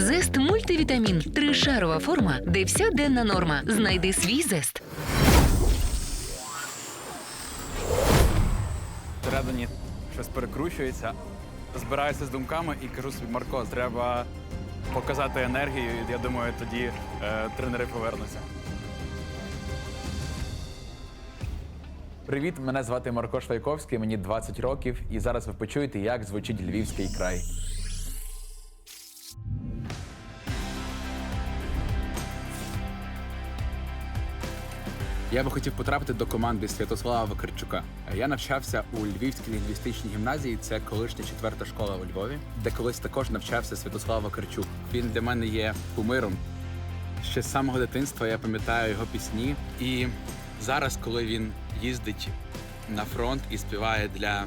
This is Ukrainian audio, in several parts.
Зест мультивітамін. Тришарова форма, де вся денна норма. Знайди свій зест. Всередині щось перекручується, збираюся з думками і кажу собі, Марко, треба показати енергію, я думаю, тоді е, тренери повернуться. Привіт, мене звати Марко Швайковський, мені 20 років, і зараз ви почуєте, як звучить львівський край. Я би хотів потрапити до команди Святослава Вакарчука. Я навчався у Львівській лінгвістичній гімназії. Це колишня четверта школа у Львові, де колись також навчався Святослав Вакарчук. Він для мене є кумиром. Ще з самого дитинства я пам'ятаю його пісні. І зараз, коли він їздить на фронт і співає для е,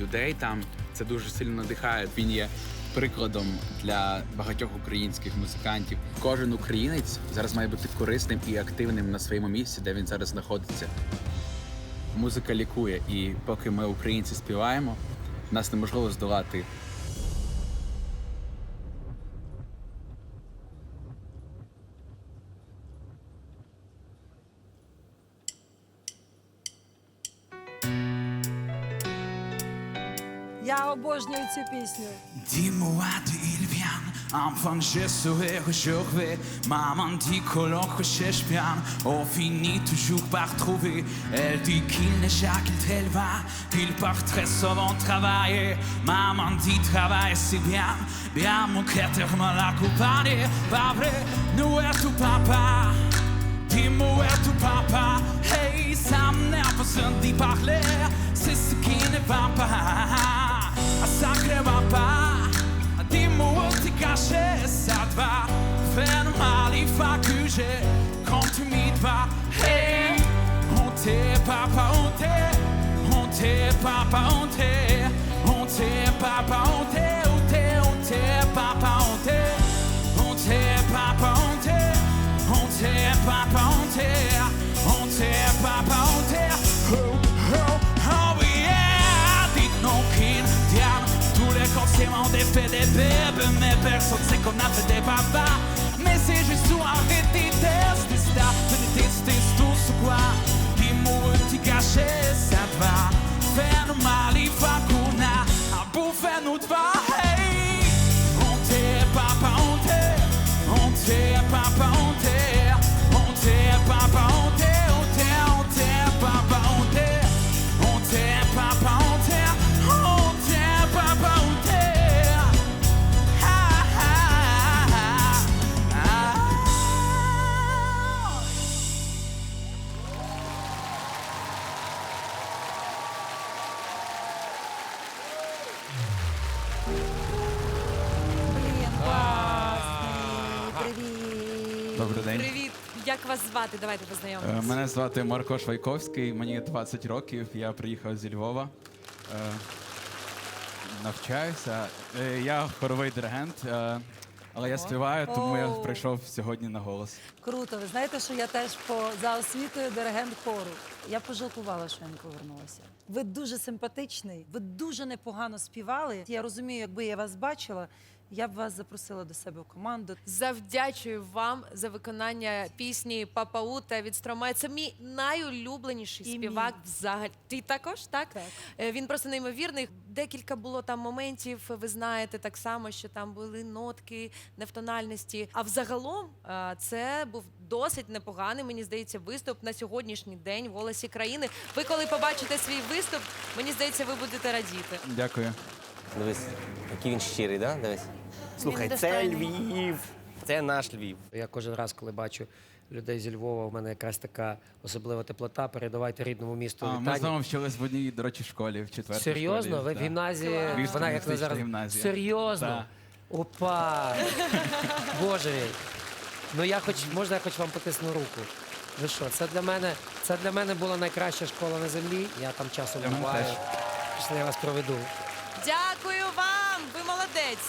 людей там, це дуже сильно надихає. Він є прикладом для багатьох українських музикантів. Кожен українець зараз має бути корисним і активним на своєму місці, де він зараз знаходиться. Музика лікує, і поки ми українці співаємо, нас неможливо здолати. Я обожнюю цю пісню. Dis-moi d'où il vient, enfin je saurai aujourd'hui. Maman dit que l'on recherche bien, on finit toujours par trouver. Elle dit qu'il n'est jamais qu'il tel va, qu'il part très souvent travailler. Maman dit travail c'est bien, bien mon cœur me l'accompagne. Pas vrai, nous est tout papa. Dis-moi où est tout papa Hey, ça n'a pas besoin d'y parler C'est ce qui ne va pas sacrément pas Des mots t'y cacher, ça te va. Faire mal, il faut que j'ai Quand tu m'y vas on t'est papa, on t'est On t'est papa, on t'est On papa, on les conseils ont des bébés, mais personne sait qu'on a fait des papas. Mais c'est juste pour arrêter de ça, de tester tout ce quoi. Dis-moi où tu caché, ça va. Привіт. Добрий день. Привіт, як вас звати? Давайте Е, познайомимося. Мене звати Марко Швайковський, мені 20 років. Я приїхав зі Львова. Е, Навчаюся. Е, Я хоровий диригент, е, але я співаю, тому я прийшов сьогодні на голос. Круто. Ви знаєте, що я теж по за освітою диригент хору. Я пожалкувала, що я не повернулася. Ви дуже симпатичний, ви дуже непогано співали. Я розумію, якби я вас бачила, я б вас запросила до себе в команду. Завдячую вам за виконання пісні Папа Ута від Стромає. Це мій найулюбленіший І співак мій. взагалі. Ти також, так? Так. Е, Він просто неймовірний. Декілька було там моментів, ви знаєте, так само, що там були нотки невтональності. А взагалом е, це був досить непоганий, мені здається, виступ на сьогоднішній день в голосі країни. Ви коли побачите свій виступ, мені здається, ви будете радіти. Дякую. Дивись, який він щирий, да? Дивись. Слухай, це. Львів. Це наш Львів. Я кожен раз, коли бачу людей зі Львова, в мене якась така особлива теплота. Передавайте рідному місту А, ми з вами вчились в одній, до речі, школі, в четвертій Серйозно? школі. Ви в Да. гімназії? Львівська Вона як лінгвістична зараз гімназія. серйозно? Опа! Боже мій. Ну я хоч можна я хоч вам потисну руку. Ви що? Це для мене це для мене була найкраща школа на землі. Я там часом Для мене буваю. теж. Пішли, я вас проведу. Дякую вам! Ви молодець!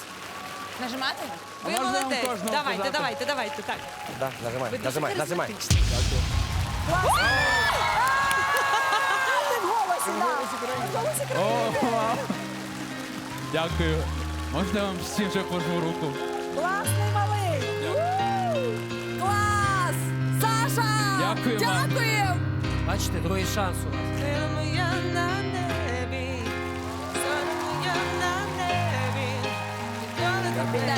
Нажимати? Ви можна молодець. Давайте, сказати? давайте, давайте. Так. Да, нажимай, нажимай, нажимай. Дякую. Можна я вам всім вже пожму руку? Класний малий. Клас! Саша! Дякую. Дякую! Бачите, другий шанс у нас. Тебе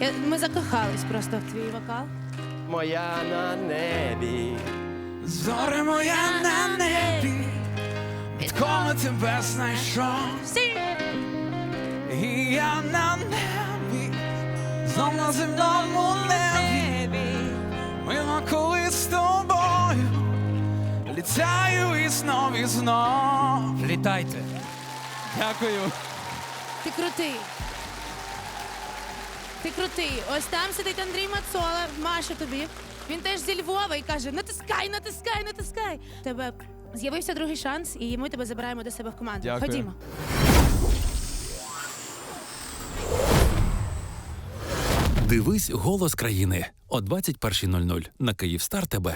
не. Я- Ми закохались просто в твій вокал. Моя на небі. Зоре моя на небі, відколи тебе знайшов. І я на небі, знов на земному небі. Мила коли з тобою літаю і знов і знов. Літайте. Дякую. Ти крутий. Ти крутий. Ось там сидить Андрій Мацола, Маша тобі. Він теж зі Львова і каже: натискай, натискай, натискай. У Тебе з'явився другий шанс, і ми тебе забираємо до себе в команду. Дякую. Ходімо. Дивись голос країни о 21.00 на Київстар ТБ.